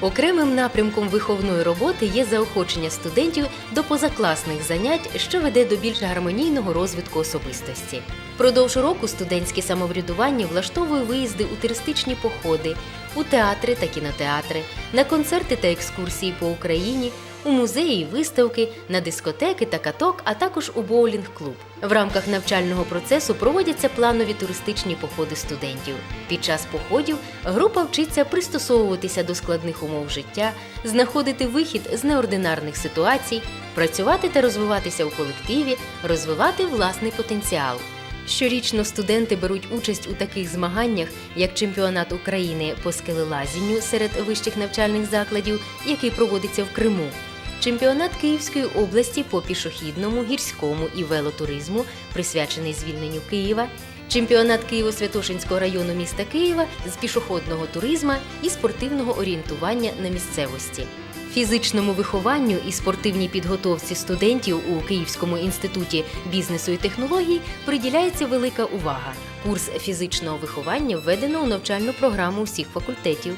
Окремим напрямком виховної роботи є заохочення студентів до позакласних занять, що веде до більш гармонійного розвитку особистості. Продовж року студентське самоврядування влаштовує виїзди у туристичні походи, у театри та кінотеатри, на концерти та екскурсії по Україні, у музеї, виставки, на дискотеки та каток, а також у боулінг-клуб. В рамках навчального процесу проводяться планові туристичні походи студентів. Під час походів група вчиться пристосовуватися до складних умов життя, знаходити вихід з неординарних ситуацій, працювати та розвиватися у колективі, розвивати власний потенціал. Щорічно студенти беруть участь у таких змаганнях, як чемпіонат України по скелелазінню серед вищих навчальних закладів, який проводиться в Криму, чемпіонат Київської області по пішохідному, гірському і велотуризму, присвячений звільненню Києва, чемпіонат Києво-Святошинського району міста Києва з пішохідного туризма і спортивного орієнтування на місцевості. Фізичному вихованню і спортивній підготовці студентів у Київському інституті бізнесу і технологій приділяється велика увага. Курс фізичного виховання введено у навчальну програму усіх факультетів.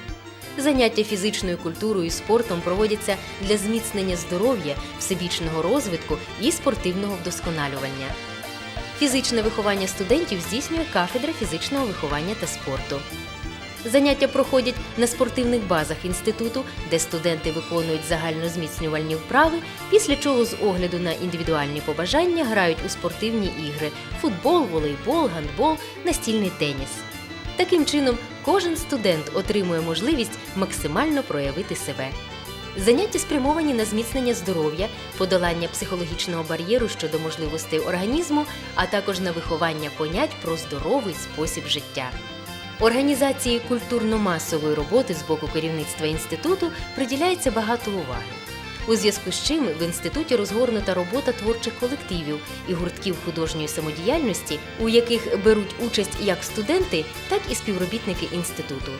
Заняття фізичною культурою і спортом проводяться для зміцнення здоров'я, всебічного розвитку і спортивного вдосконалювання. Фізичне виховання студентів здійснює кафедра фізичного виховання та спорту. Заняття проходять на спортивних базах інституту, де студенти виконують загальнозміцнювальні вправи, після чого з огляду на індивідуальні побажання грають у спортивні ігри футбол, волейбол, гандбол, настільний теніс. Таким чином, кожен студент отримує можливість максимально проявити себе. Заняття спрямовані на зміцнення здоров'я, подолання психологічного бар'єру щодо можливостей організму, а також на виховання понять про здоровий спосіб життя. Організації культурно-масової роботи з боку керівництва інституту приділяється багато уваги. У зв'язку з чим в інституті розгорнута робота творчих колективів і гуртків художньої самодіяльності, у яких беруть участь як студенти, так і співробітники інституту.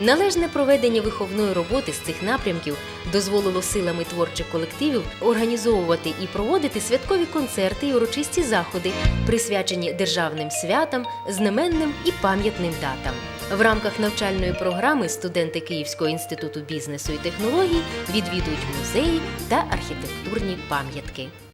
Належне проведення виховної роботи з цих напрямків дозволило силами творчих колективів організовувати і проводити святкові концерти і урочисті заходи, присвячені державним святам, знаменним і пам'ятним датам. В рамках навчальної програми студенти Київського інституту бізнесу і технологій відвідують музеї та архітектурні пам'ятки.